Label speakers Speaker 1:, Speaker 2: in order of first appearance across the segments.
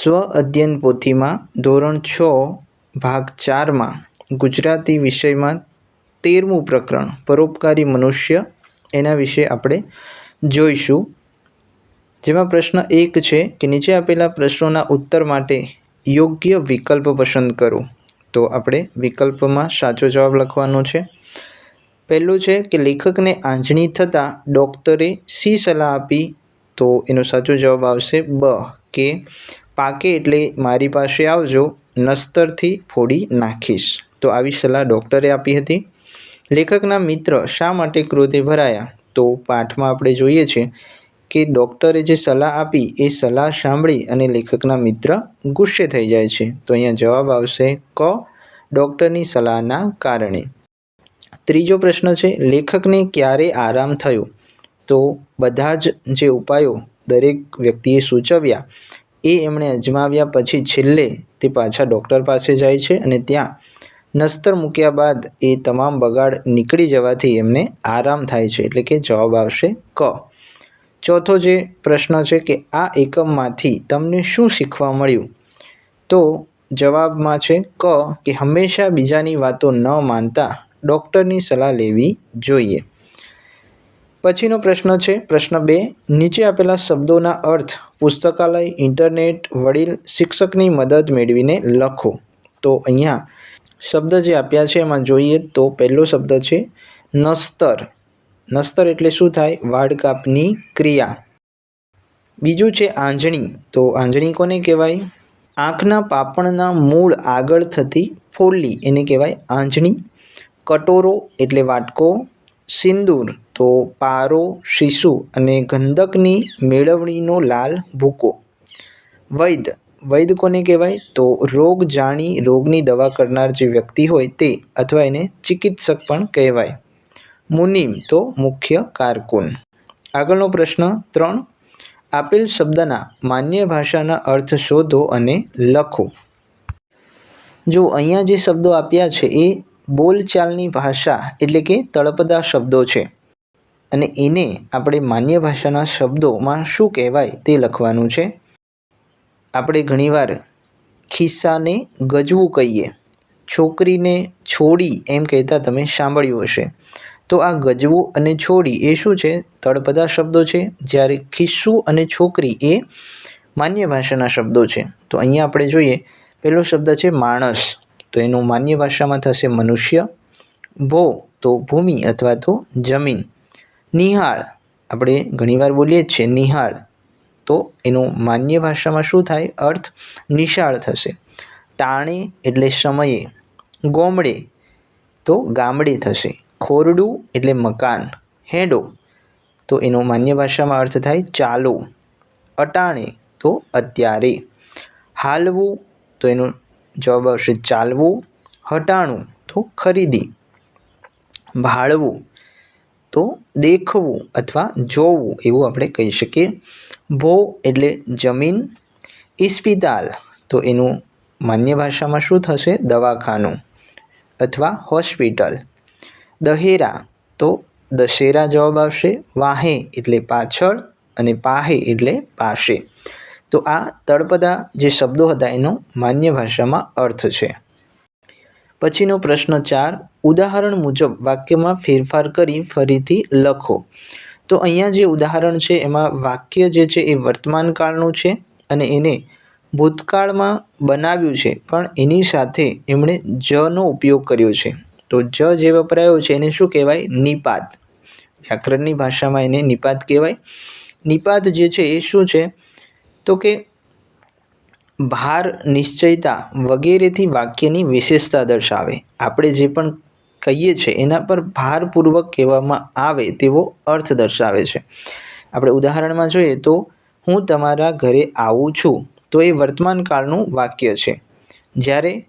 Speaker 1: સ્વ અધ્યયન પોથીમાં ધોરણ છ, ભાગ ચારમાં ગુજરાતી વિષયમાં તેરમું પ્રકરણ, પરોપકારી મનુષ્ય, એના વિશે આપણે જોઈશું. જેમાં પ્રશ્ન એક છે કે નીચે આપેલા પ્રશ્નોના ઉત્તર માટે યોગ્ય વિકલ્પ પસંદ કરો. તો આપણે વિકલ્પમાં સાચો જવાબ લખવાનો છે. પહેલું છે કે લેખકને આંજણી થતાં ડૉક્ટરે શી સલાહ આપી તો એનો સાચો જવાબ આવશે બ કે પાકે એટલે મારી પાસે આવજો, નસ્તરથી ફોડી નાખીશ. તો આવી સલાહ ડૉક્ટરે આપી હતી. લેખકના મિત્ર શા માટે ક્રોધે ભરાયા? તો પાઠમાં આપણે જોઈએ છીએ કે ડૉક્ટરે જે સલાહ આપી, એ સલાહ સાંભળી અને લેખકના મિત્ર ગુસ્સે થઈ જાય છે. તો અહીંયા જવાબ આવશે ક, ડૉક્ટરની સલાહના કારણે. ત્રીજો પ્રશ્ન છે, લેખકને ક્યારે આરામ થયો? તો બધા જ જે ઉપાયો દરેક વ્યક્તિએ સૂચવ્યા એ એમણે અજમાવ્યા પછી છેલ્લે તે પાછા ડૉક્ટર પાસે જાય છે અને ત્યાં નસ્તર મૂક્યા બાદ એ તમામ બગાડ નીકળી જવાથી એમને આરામ થાય છે. એટલે કે જવાબ આવશે ક. ચોથો જે પ્રશ્ન છે કે આ એકમમાંથી તમને શું શીખવા મળ્યું? તો જવાબમાં છે ક, કે હંમેશા બીજાની વાતો ન માનતા ડૉક્ટરની સલાહ લેવી જોઈએ. પછીનો પ્રશ્ન છે, પ્રશ્ન બે. નીચે આપેલા શબ્દોના અર્થ પુસ્તકાલય, ઇન્ટરનેટ, વડીલ, શિક્ષકની મદદ મેળવીને લખો. તો અહીંયા શબ્દ જે આપ્યા છે, એમાં જોઈએ તો પહેલો શબ્દ છે, નસ્તર. નસ્તર એટલે શું થાય? વાડકાપની ક્રિયા. બીજું છે આંજણી. તો આંજણી કોને કહેવાય? આંખના પાપણના મૂળ આગળ થતી ફોલ્લી, એને કહેવાય આંજણી. કટોરો એટલે વાટકો. સિંદૂર, તો પારો, શીશુ અને ગંધકની મેળવણીનો લાલ ભૂકો. વૈદ. વૈદ કોને કહેવાય? તો રોગ જાણી રોગની દવા કરનાર જે વ્યક્તિ હોય તે, અથવા એને ચિકિત્સક પણ કહેવાય. મુનિમ, તો મુખ્ય કારકુન. આગળનો પ્રશ્ન ત્રણ. આપેલ શબ્દના માન્ય ભાષાના અર્થ શોધો અને લખો. જો અહીંયા જે શબ્દો આપ્યા છે એ બોલચાલની ભાષા એટલે કે તળપદા શબ્દો છે. અને એને આપણે માન્ય ભાષાના શબ્દોમાં શું કહેવાય તે લખવાનું છે. આપણે ઘણીવાર ખિસ્સાને ગજવું કહીએ. છોકરીને છોડી એમ કહેતા તમે સાંભળ્યું હશે. તો આ ગજવું અને છોડી એ શું છે? તળપદા શબ્દો છે. જ્યારે ખિસ્સું અને છોકરી એ માન્ય ભાષાના શબ્દો છે. તો અહીંયા આપણે જોઈએ. પહેલો શબ્દ છે માણસ. તો એનું માન્ય ભાષામાં થશે મનુષ્ય, ભો તો ભૂમિ અથવા તો જમીન. નિહાળ, આપણે ઘણીવાર બોલીએ છીએ નિહાળ. તો એનું માન્ય ભાષામાં શું થાય? અર્થ નિશાળ થશે. ટાણે એટલે સમયે. ગોમડે તો ગામડે થશે. ખોરડું એટલે મકાન. હેડો, તો એનો માન્ય ભાષામાં અર્થ થાય ચાલો. અટાણે તો અત્યારે. હાલવું, તો એનો જવાબ આવશે ચાલવું, હટાણું, તો ખરીદી. ભાળવું, તો દેખવું અથવા જોવું એવું આપણે કહી શકીએ. ભો એટલે જમીન. ઇસ્પિતાલ તો એનું માન્ય ભાષામાં શું થશે? દવાખાનું અથવા હોસ્પિટલ. દહેરા, તો દશેરા જવાબ આવશે વાહે એટલે પાછળ અને પાહે એટલે પાસે. તો આ તળપદા જે શબ્દો હતા એનો માન્ય ભાષામાં અર્થ છે. પછીનો પ્રશ્ન ચાર, ઉદાહરણ મુજબ વાક્યમાં ફેરફાર કરી ફરીથી લખો. તો અહીંયા જે ઉદાહરણ છે એમાં વાક્ય જે છે એ વર્તમાન કાળનું છે અને એને ભૂતકાળમાં બનાવ્યું છે, પણ એની સાથે એમણે જનો ઉપયોગ કર્યો છે. તો જ જે વપરાયો છે એને શું કહેવાય? નિપાત. વ્યાકરણની ભાષામાં એને નિપાત કહેવાય. નિપાત જે છે એ શું છે? તો કે ભાર, નિશ્ચયતા વગેરેથી વાક્યની વિશેષતા દર્શાવે. આપણે જે પણ કહીએ છીએ એના પર ભારપૂર્વક કહેવામાં આવે તેવો અર્થ દર્શાવે છે. આપણે ઉદાહરણમાં જોઈએ તો, હું તમારા ઘરે આવું છું. તો એ વર્તમાન કાળનું વાક્ય છે. જ્યારે,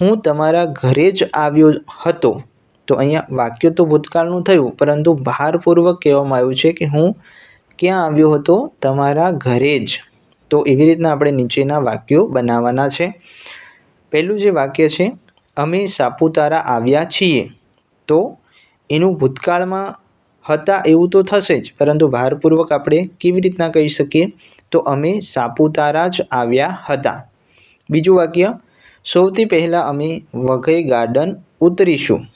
Speaker 1: હું તમારા ઘરે જ આવ્યો હતો. તો અહીંયા વાક્ય તો ભૂતકાળનું થયું, પરંતુ ભારપૂર્વક કહેવામાં આવ્યું છે કે હું ક્યાં આવ્યો હતો? તમારા ઘરે જ. તો એવી રીતના આપણે નીચેના વાક્યો બનાવવાના છે. પહેલું જે વાક્ય છે, અમે સાપુતારા આવ્યા છીએ. તો એનું ભૂતકાળમાં હતા એવું તો થશે જ, પરંતુ ભારપૂર્વક આપણે કેવી રીતના કહી શકીએ? તો અમે સાપુતારા જ આવ્યા હતા. બીજું વાક્ય, સૌથી પહેલાં અમે વઘઈ ગાર્ડન ઉતરીશું.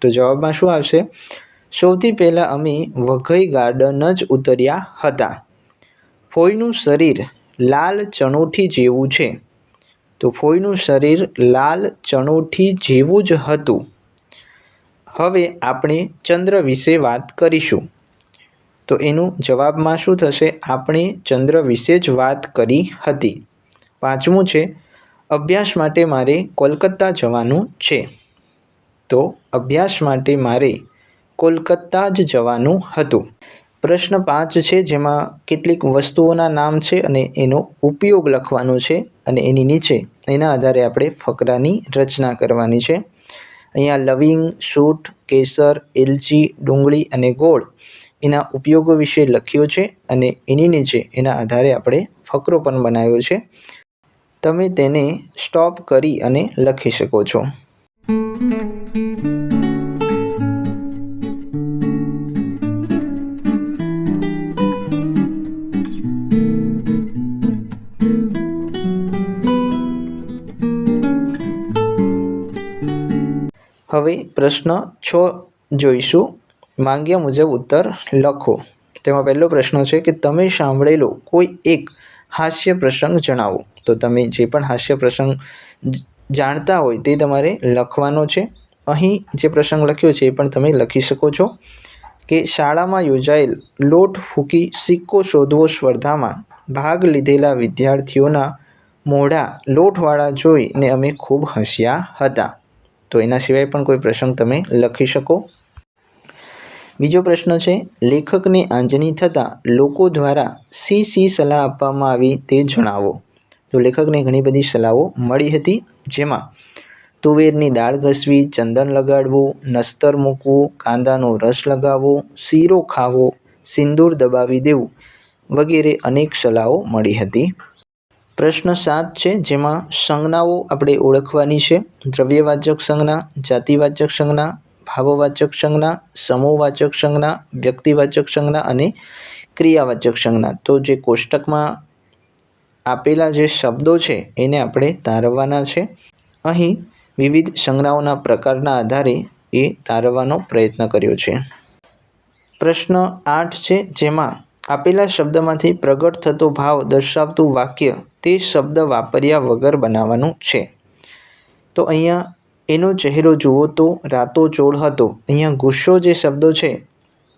Speaker 1: તો જવાબમાં શું આવશે? સૌથી પહેલાં અમે વઘઈ ગાર્ડન જ ઉતર્યા હતા. ફોઈનું શરીર લાલ ચણોઠી જેવું છે. તો ફોઈનું શરીર લાલ ચણોઠી જેવું જ હતું. હવે આપણે ચંદ્ર વિશે વાત કરીશું. તો એનું જવાબમાં શું થશે? આપણે ચંદ્ર વિશે જ વાત કરી હતી. પાંચમું છે, અભ્યાસ માટે મારે કોલકાતા જવાનું છે. તો અભ્યાસ માટે મારે કોલકાતા જ જવાનું હતું. પ્રશ્ન પાંચ છે, જેમાં કેટલીક વસ્તુઓના નામ છે અને એનો ઉપયોગ લખવાનો છે અને એની નીચે, એના આધારે આપણે ફકરાની રચના કરવાની છે. અહીંયા લવિંગ, સૂટ, કેસર, એલચી, ડુંગળી અને ગોળ એના ઉપયોગો વિશે લખ્યો છે અને એની નીચે, એના આધારે આપણે ફકરો પણ બનાવ્યો છે. તમે તેને સ્ટોપ કરી અને લખી શકો છો. હવે પ્રશ્ન છ જોઈશું. માંગ્યા મુજબ ઉત્તર લખો. તેમાં પહેલો પ્રશ્ન છે કે તમે સાંભળેલો કોઈ એક હાસ્ય પ્રસંગ જણાવો. તો તમે જે પણ હાસ્ય પ્રસંગ જાણતા હોય તે તમારે લખવાનો છે. અહીં જે પ્રસંગ લખ્યો છે એ પણ તમે લખી શકો છો કે શાળામાં યોજાયેલ લોટ ફૂકી સિક્કો શોધવો સ્પર્ધામાં ભાગ લીધેલા વિદ્યાર્થીઓના મોઢા લોટવાળા જોઈને અમે ખૂબ હસ્યા હતા. તો એના સિવાય પણ કોઈ પ્રસંગ તમે લખી શકો. બીજો પ્રશ્ન છે, લેખકને આંજણી થતાં લોકો દ્વારા સી સી સલાહ આપવામાં આવી તે જણાવો. તો લેખકને ઘણી બધી સલાહો મળી હતી જેમાં તુવેરની દાળ ઘસવી, ચંદન લગાડવું, નસ્તર મૂકવું, કાંદાનો રસ લગાવવો, શીરો ખાવો, સિંદૂર દબાવી દેવું વગેરે અનેક સલાહો મળી હતી. પ્રશ્ન સાત છે, જેમાં સંજ્ઞાઓ આપણે ઓળખવાની છે. દ્રવ્યવાચક સંજ્ઞા, જાતિવાચક સંજ્ઞા, ભાવવાચક સંજ્ઞા, સમૂહવાચક સંજ્ઞા, વ્યક્તિવાચક સંજ્ઞા અને ક્રિયાવાચક સંજ્ઞા. તો જે કોષ્ટકમાં આપેલા જે શબ્દો છે, એને આપણે તારવવાના છે. અહીં વિવિધ સંજ્ઞાઓના પ્રકારના આધારે એ તારવવાનો પ્રયત્ન કર્યો છે. પ્રશ્ન આઠ છે, જેમાં આપેલા શબ્દમાંથી પ્રગટ થતો ભાવ દર્શાવતું વાક્ય તે શબ્દ વાપર્યા વગર બનાવવાનું છે. તો અહીંયા એનો ચહેરો જુઓ તો રાતો ચોળ હતો. અહીંયા ગુસ્સો જે શબ્દો છે,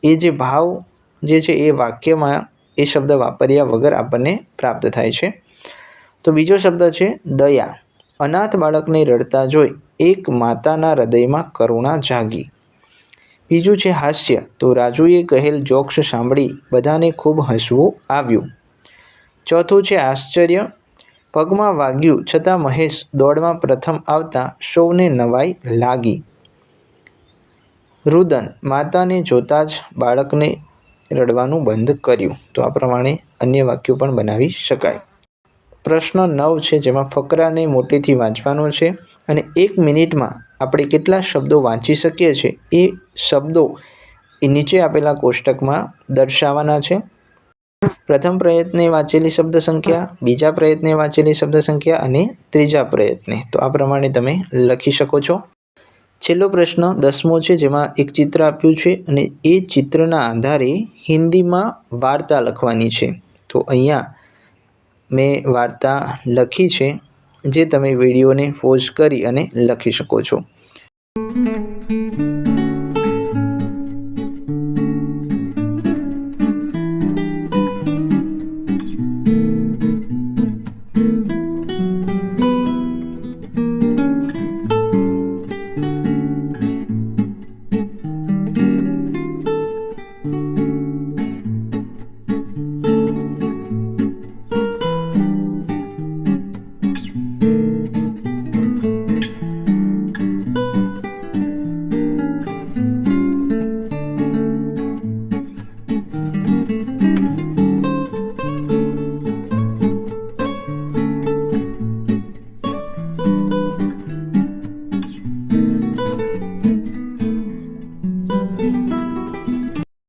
Speaker 1: એ જે ભાવ જે છે એ વાક્યમાં એ શબ્દ વાપર્યા વગર આપણને પ્રાપ્ત થાય છે. તો બીજો શબ્દ છે, દયા. અનાથ બાળકને રડતા જોઈ એક માતાના હૃદયમાં કરુણા જાગી. બીજું છે હાસ્ય. તો રાજુએ કહેલ જોક્સ સાંભળી બધાને ખૂબ હસવું આવ્યું. ચોથું છે આશ્ચર્ય. પગમાં વાગ્યું છતાં મહેશ દોડમાં પ્રથમ આવતા સૌને નવાઈ લાગી. રુદન માતાને જોતાં જ બાળકને રડવાનું બંધ કર્યું. તો આ પ્રમાણે અન્ય વાક્યો પણ બનાવી શકાય. પ્રશ્ન નવ છે જેમાં ફકરાને મોટેથી વાંચવાનો છે અને એક મિનિટમાં આપણે કેટલા શબ્દો વાંચી શકીએ છીએ એ શબ્દો એ નીચે આપેલા કોષ્ટકમાં દર્શાવવાના છે. પ્રથમ પ્રયત્ને વાંચેલી શબ્દ સંખ્યા બીજા પ્રયત્ને વાંચેલી શબ્દ સંખ્યા અને ત્રીજા પ્રયત્ને. તો આ પ્રમાણે તમે લખી શકો છો. છેલ્લો પ્રશ્ન દસમો છે, જેમાં એક ચિત્ર આપ્યું છે અને એ ચિત્રના આધારે હિન્દીમાં વાર્તા લખવાની છે. તો અહીંયા મેં વાર્તા લખી છે, જે તમે વિડીયોને પોઝ કરી અને લખી શકો છો. thank you.